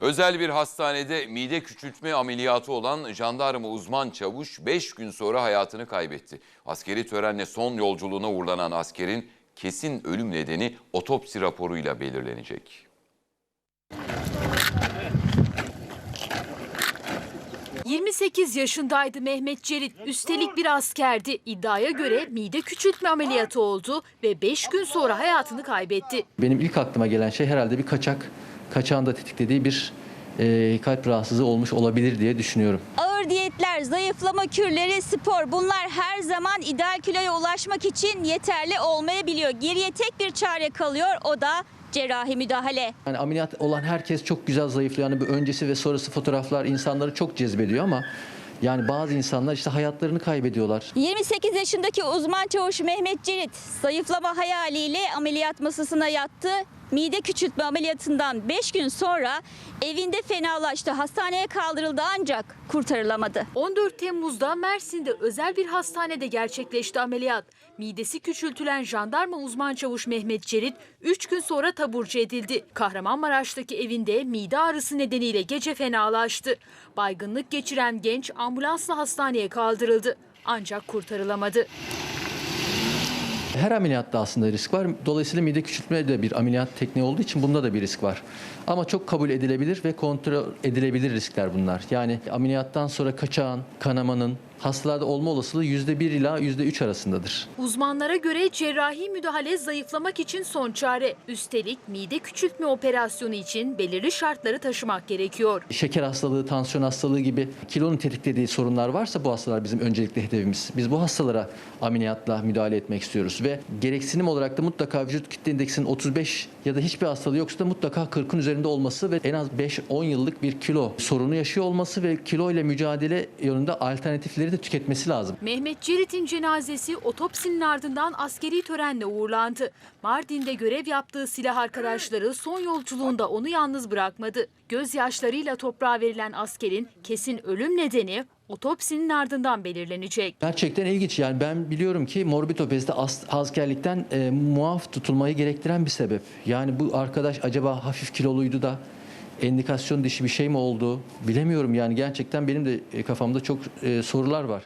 Özel bir hastanede mide küçültme ameliyatı olan jandarma uzman çavuş 5 gün sonra hayatını kaybetti. Askeri törenle son yolculuğuna uğurlanan askerin kesin ölüm nedeni otopsi raporuyla belirlenecek. 28 yaşındaydı Mehmet Cerit. Üstelik bir askerdi. İddiaya göre mide küçültme ameliyatı oldu ve 5 gün sonra hayatını kaybetti. Benim ilk aklıma gelen şey herhalde bir kaçak, kaçağın da tetiklediği bir e, kalp rahatsızlığı olmuş olabilir diye düşünüyorum. Ağır diyetler, zayıflama kürleri, spor bunlar her zaman ideal kiloya ulaşmak için yeterli olmayabiliyor. Geriye tek bir çare kalıyor o da cerrahi müdahale. Yani ameliyat olan herkes çok güzel zayıflıyor. Yani bu öncesi ve sonrası fotoğraflar insanları çok cezbediyor ama yani bazı insanlar işte hayatlarını kaybediyorlar. 28 yaşındaki uzman çavuş Mehmet Cerit zayıflama hayaliyle ameliyat masasına yattı. Mide küçültme ameliyatından 5 gün sonra evinde fenalaştı. Hastaneye kaldırıldı ancak kurtarılamadı. 14 Temmuz'da Mersin'de özel bir hastanede gerçekleşti ameliyat. Midesi küçültülen jandarma uzman çavuş Mehmet Cerit 3 gün sonra taburcu edildi. Kahramanmaraş'taki evinde mide ağrısı nedeniyle gece fenalaştı. Baygınlık geçiren genç ambulansla hastaneye kaldırıldı. Ancak kurtarılamadı. Her ameliyatta aslında risk var. Dolayısıyla mide küçültme de bir ameliyat tekniği olduğu için bunda da bir risk var. Ama çok kabul edilebilir ve kontrol edilebilir riskler bunlar. Yani ameliyattan sonra kaçağın, kanamanın hastalarda olma olasılığı %1 ila %3 arasındadır. Uzmanlara göre cerrahi müdahale zayıflamak için son çare. Üstelik mide küçültme operasyonu için belirli şartları taşımak gerekiyor. Şeker hastalığı, tansiyon hastalığı gibi kilonun tetiklediği sorunlar varsa bu hastalar bizim öncelikli hedefimiz. Biz bu hastalara ameliyatla müdahale etmek istiyoruz ve gereksinim olarak da mutlaka vücut kitle indeksinin 35 ya da hiçbir hastalığı yoksa da mutlaka 40'ın üzerinde olması ve en az 5-10 yıllık bir kilo sorunu yaşıyor olması ve kilo ile mücadele yönünde alternatifleri de tüketmesi lazım. Mehmet Cerit'in cenazesi otopsinin ardından askeri törenle uğurlandı. Mardin'de görev yaptığı silah arkadaşları son yolculuğunda onu yalnız bırakmadı. Gözyaşlarıyla toprağa verilen askerin kesin ölüm nedeni otopsinin ardından belirlenecek. Gerçekten ilginç yani ben biliyorum ki morbid obezite as- askerlikten e, muaf tutulmayı gerektiren bir sebep. Yani bu arkadaş acaba hafif kiloluydu da endikasyon dışı bir şey mi oldu bilemiyorum yani gerçekten benim de e, kafamda çok e, sorular var.